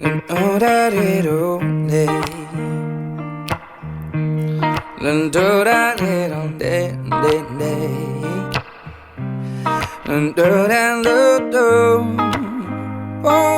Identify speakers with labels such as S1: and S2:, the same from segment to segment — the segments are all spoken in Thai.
S1: You know that it only do that it all day, day, day Lan do that do Oh.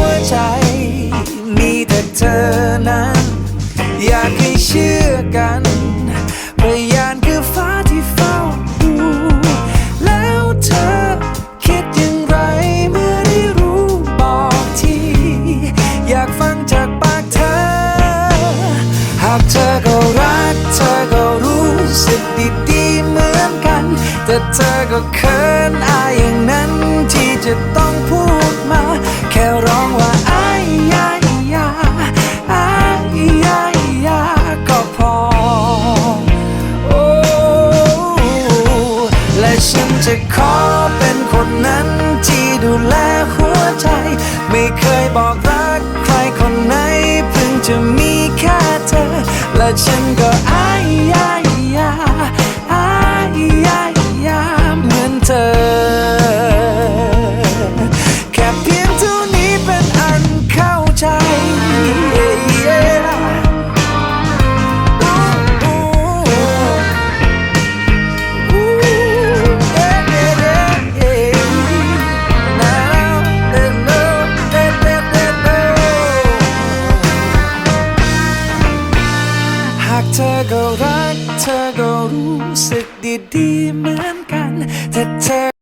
S1: ก็รักเธอก็รู้สึกดีๆเหมือนกัน แต่เธอก็เขินอายอย่างนั้นที่จะต้องพูดมา แค่ร้องว่าอายยายาอายยายาก็พอ โอ้ และฉันจะขอเป็นคนนั้นที่ดูแลหัวใจ ไม่เคยบอกรักใครากเธอก็รัก เธอก็รู้สึกดีดีเหมือนกันแต่เธอ